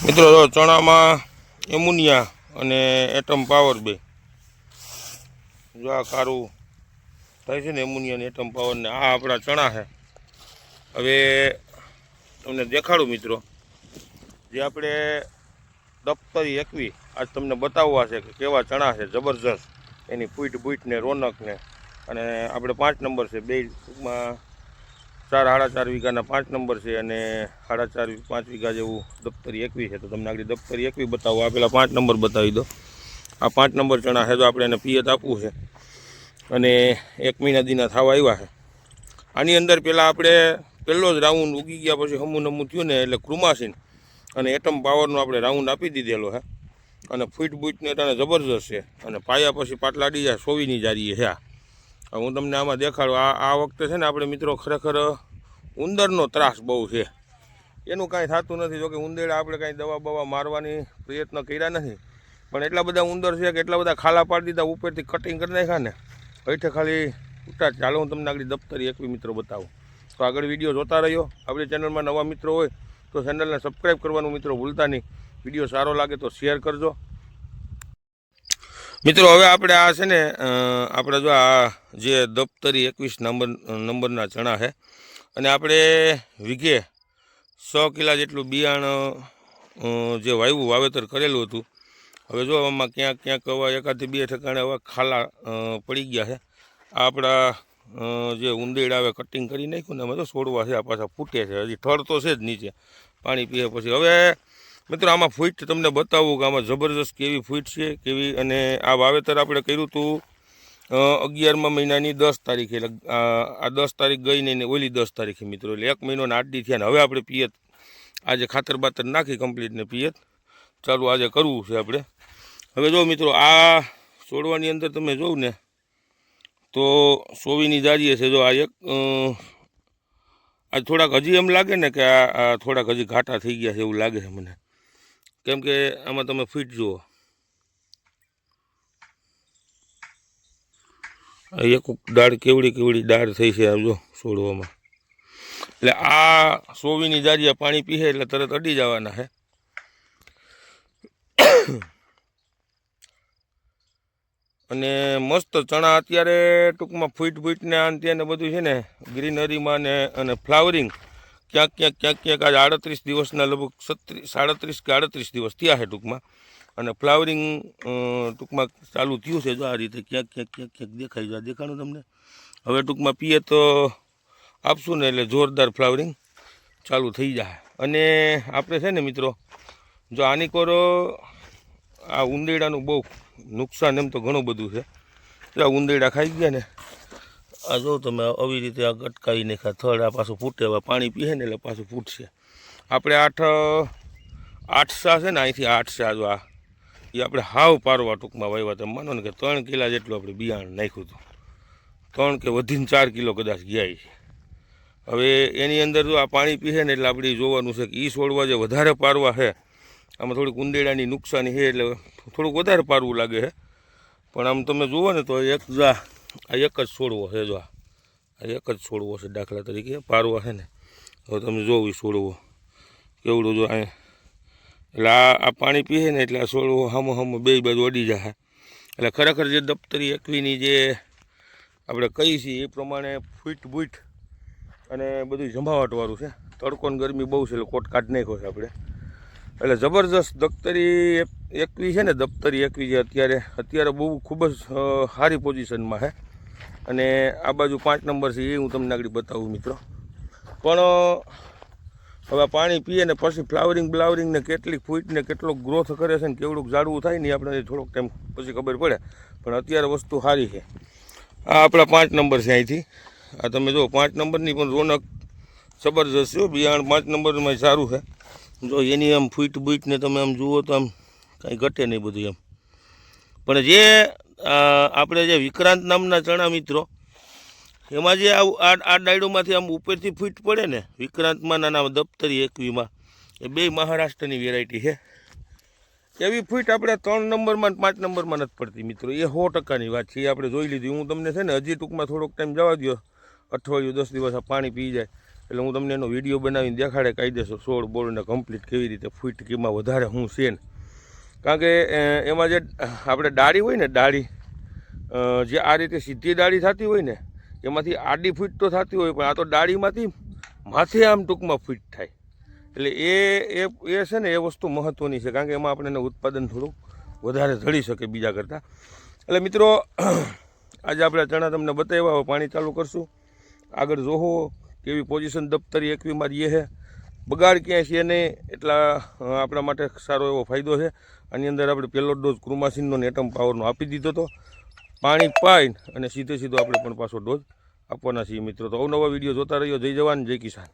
મિત્રો ચણામાં એમોનિયા અને એટમ પાવર બે. જો આ કારું થાય છે ને, એમોનિયા એટમ પાવર ને, આ આપણા ચણા છે. હવે તમને દેખાડું મિત્રો, જે આપણે દફતરી એકવી આજ તમને બતાવવા છે કે કેવા ચણા છે, જબરજસ્ત. એની પૂઈટ બૂટ ને રોનક ને, અને આપણે પાંચ નંબર છે બે ટૂંકમાં ચાર સાડા ચાર વીઘાના પાંચ નંબર છે અને સાડા ચાર પાંચ વીઘા જેવું દફતરી એકવી છે. તો તમને આગળ દફતરી એકવી બતાવો. આ પેલા પાંચ નંબર બતાવી દો. આ પાંચ નંબર ચણા છે તો આપણે એને પિયત આપવું છે. અને એક મહિના દીના થવા આવ્યા છે. આની અંદર પહેલાં આપણે પહેલો જ રાઉન્ડ ઉગી ગયા પછી હમું નમું થયું ને એટલે ક્રુમાસીન અને એટમ પાવરનો આપણે રાઉન્ડ આપી દીધેલો છે. અને ફૂટ બૂટને તને જબરજસ્ત છે. અને પાયા પછી પાટલા અડી જાય સોવીની જારીએ છે આ. હું તમને આમાં દેખાડું. આ આ વખતે છે ને આપણે મિત્રો ખરેખર ઉંદરનો ત્રાસ બહુ છે. એનું કાંઈ થતું નથી, જોકે ઉંદેડા આપણે કાંઈ દવા બવા મારવાની પ્રયત્ન કર્યા નથી. પણ એટલા બધા ઉંદર છે કે એટલા બધા ખાલા પાડી દીધા, ઉપરથી કટિંગ કરી નાખ્યા ને, હેઠે ખાલી ઉઠા ચાલો હું તમને આગળ દફતરી એકવી મિત્રો બતાવું. તો આગળ વીડિયો જોતા રહ્યો આપણી ચેનલમાં નવા મિત્રો હોય તો ચેનલને સબસ્ક્રાઈબ કરવાનું મિત્રો ભૂલતા નહીં. વીડિયો સારો લાગે તો શેર કરજો. મિત્રો, હવે આપણે આ છે ને આપણે જો આ જે દફતરી એકવીસ નંબર, નંબરના ચણા છે, અને આપણે વીઘે સો કિલા જેટલું બિયાણ જે વાયવું વાવેતર કરેલું હતું. હવે જો આમાં ક્યાંક ક્યાંક હવા એકાદથી બે ઠેકાણે હવે ખાલા પડી ગયા છે. આ આપણા જે ઉંદેડ આવે કટિંગ કરી નાખ્યું ને, એમાં તો છોડવા છે, આ પાછા ફૂટે છે. હજી થડ તો છે જ નીચે. પાણી પીએ પછી. હવે મિત્રો, આમાં ફૂટ તમને બતાવું કે આમાં જબરજસ્ત કેવી ફૂટ છે, કેવી અને આ વાવેતર આપણે કર્યું હતું અગિયારમાં મહિનાની દસ તારીખે આ દસ તારીખ ગઈ ને ઓલી દસ તારીખે મિત્રો. એટલે એક મહિનો ને આઠ થયા ને હવે આપણે પિયત આજે ખાતર બાતર નાખી કમ્પ્લીટ ને પિયત. ચાલુ આજે કરવું છે આપણે. હવે જો મિત્રો, આ છોડવાની અંદર તમે જોઉં ને, તો સોવીની જારીએ છે જો આ એક આ થોડાક હજી એમ લાગે ને કે આ થોડાક હજી ઘાટા થઈ ગયા છે એવું લાગે છે મને. કેમ કે આમાં તમે ફીટ જુઓ. એક દાળ કેવડી કેવડી દાળ થઈ છે આવજો છોડવામાં એટલે આ સોવીની જારીએ પાણી પીએ એટલે તરત અડી જવાના છે અને મસ્ત ચણા અત્યારે ટૂંકમાં ફૂટ ફૂટને આન ત્યાં બધું છે ને, ગ્રીનરીમાં ને અને ફ્લાવરિંગ. ક્યાંક ક્યાંક ક્યાંક ક્યાંક આજે આડત્રીસ દિવસના લગભગ સત્રીસ સાડત્રીસ કે આડત્રીસ દિવસ થયા છે ટૂંકમાં. અને ફ્લાવરિંગ ટૂંકમાં ચાલુ થયું છે જો આ રીતે ક્યાંક ક્યાંક ક્યાંક ક્યાંક દેખાય જો આ દેખાણું તમને હવે ટૂંકમાં પીએ તો આપશું ને એટલે જોરદાર ફ્લાવરિંગ ચાલુ થઈ જાય. અને આપણે છે ને મિત્રો, જો આની કોરો આ ઉંદેડાનું બહુ નુકસાન એમ તો ઘણું બધું છે. આ ઉંદેડા ખાઈ ગયા ને આ જો તમે આવી રીતે આ ગટકાવી નાખ્યા, થડ આ પાછું ફૂટે, હવે પાણી પીએ ને એટલે પાછું ફૂટશે. આપણે આઠ આઠસા છે ને, અહીંથી આઠ સા જો આ. એ આપણે હાવ પારવા ટૂંકમાં વાવ્યા તમે માનો ને કે ત્રણ કિલા જેટલું આપણે બિયારણ નાખ્યું હતું. ત્રણ કે વધીને ચાર કિલો કદાચ ગયા છે. હવે એની અંદર જો આ પાણી પીએ ને એટલે આપણે જોવાનું છે કે એ છોડવા જે વધારે પારવા છે, આમાં થોડીક ઉંદેડાની નુકસાની છે એટલે થોડુંક વધારે પારવું લાગે છે. પણ આમ તમે જુઓ ને તો એક જા આ એક જ છોડવો છે જો આ. એક જ છોડવો છે દાખલા તરીકે. પારવા છે ને. હવે તમે જોવું છોડવો. કેવડું જો અહીં એટલે આ પાણી પીએ ને એટલે આ છોડવો હમ હમ બે બાજુ અડી જાય એટલે ખરેખર જે દફતરી એકવીની જે આપણે કહીએ છીએ એ પ્રમાણે ફૂટ બૂટ અને બધું જમાવટવાળું છે. તડકો ગરમી બહુ છે એટલે કોટ કાઢ નાખ્યો આપણે. એટલે જબરજસ્ત દફતરી એકવી છે ને દફતરી એકવી જે અત્યારે અત્યારે બહુ ખૂબ જ સારી પોઝિશનમાં છે અને આ બાજુ પાંચ નંબર છે, એ હું તમને આગળ બતાવું મિત્રો. પણ હવે પાણી પીએ ને પછી ફ્લાવરિંગ બ્લાવરિંગ ને કેટલીક ફૂટને કેટલો ગ્રોથ કરે છે ને કેવડુંક ઝાડવું થાય ને આપણે થોડોક ટાઈમ પછી ખબર પડે. પણ અત્યારે વસ્તુ સારી છે. આ આપણા પાંચ નંબર છે અહીંથી. આ તમે જો પાંચ નંબરની પણ રોનક જબરજસ્ત છે બિયારણ પાંચ નંબરમાં સારું છે. જો એની આમ ફૂટ બૂટને તમે આમ જુઓ તો આમ કાંઈ ઘટે નહીં બધું એમ. પણ જે આપણે જે વિક્રાંત નામના ચણા મિત્રો, એમાં જે આ આ ડાયડોમાંથી આમ ઉપરથી ફૂટ પડે ને, વિક્રાંતમાં નાના દફતરી એકવીમાં, એ બે મહારાષ્ટ્રની વેરાયટી છે. એવી ફૂટ આપણે ત્રણ નંબરમાં પાંચ નંબરમાં નથી પડતી મિત્રો. એ સો ટકાની વાત છે, એ આપણે જોઈ લીધી. હું તમને છે ને હજી ટૂંકમાં થોડોક ટાઈમ જવા દો અઠવાડિયું, દસ દિવસ પાણી પી જાય. એટલે હું તમને એનો વીડિયો બનાવીને દેખાડે કાયદેસર સોળ બોળને કમ્પ્લીટ કેવી રીતે ફૂટ કેમાં વધારે હું છે ને. કારણ કે એમાં જે આપણે ડાળી હોય ને, ડાળી જે આ રીતે સીધી ડાળી થતી હોય ને, એમાંથી આડી ફૂટ તો થતી હોય, પણ આ તો ડાળીમાંથી માથે આમ ટૂંકમાં ફૂટ થાય. એટલે એ એ એ છે ને, એ વસ્તુ મહત્ત્વની છે, કારણ કે એમાં આપણે ઉત્પાદન થોડું વધારે ધડી શકે બીજા કરતાં. એટલે મિત્રો, આજે આપણે ચણા તમને બતાવ્યા પાણી ચાલુ કરશું. આગળ જોહો કેવી પોઝિશન દફતરી એકવીમાં રહીએ છે. બગાડ ક્યાંય છે નહીં એટલા આપણા માટે સારો એવો ફાયદો છે. આની અંદર આપણે પહેલો ડોઝ ક્રુમાસીનનો નેટમ પાવરનો આપી દીધો હતો. પાણી પાઈને અને સીધે સીધો આપણે પણ પાછો ડોઝ આપવાના છીએ મિત્રો. તો અવનવા વીડિયો જોતા રહ્યો જય જવાન, જય કિસાન.